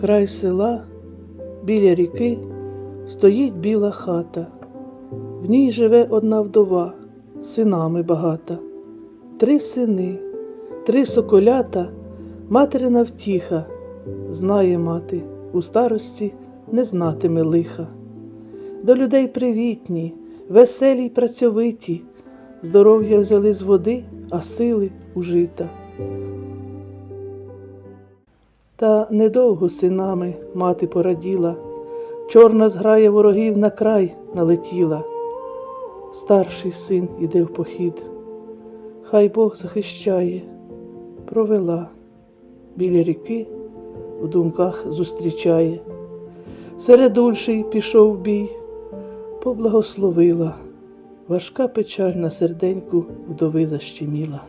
Край села, біля ріки, стоїть біла хата. В ній живе одна вдова, синами багата. Три сини, три соколята, материна втіха. Знає мати, у старості не знатиме лиха. До людей привітні, веселі й працьовиті, здоров'я взяли з води, а сили у жита. Та недовго синами мати пораділа, чорна зграя ворогів на край налетіла. Старший син іде в похід, хай Бог захищає, провела біля ріки, в думках зустрічає. Середульший пішов бій, поблагословила, важка печаль на серденьку вдови защеміла.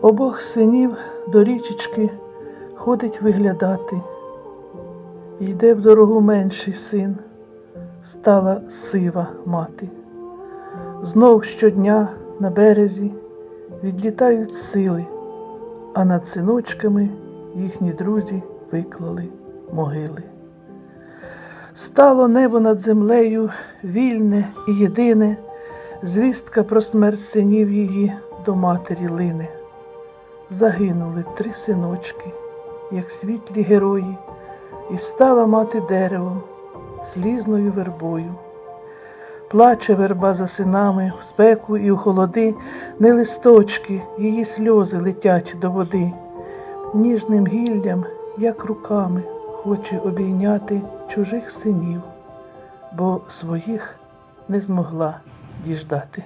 Обох синів до річечки ходить виглядати. Йде в дорогу менший син, стала сива мати. Знов щодня на березі відлітають сили, а над синочками їхні друзі виклали могили. Стало небо над землею вільне і єдине, звістка про смерть синів її до матері лине. Загинули три синочки, як світлі герої, і стала мати деревом, слізною вербою. Плаче верба за синами в спеку і у холоди, не листочки, її сльози летять до води. Ніжним гіллям, як руками, хоче обійняти чужих синів, бо своїх не змогла діждати.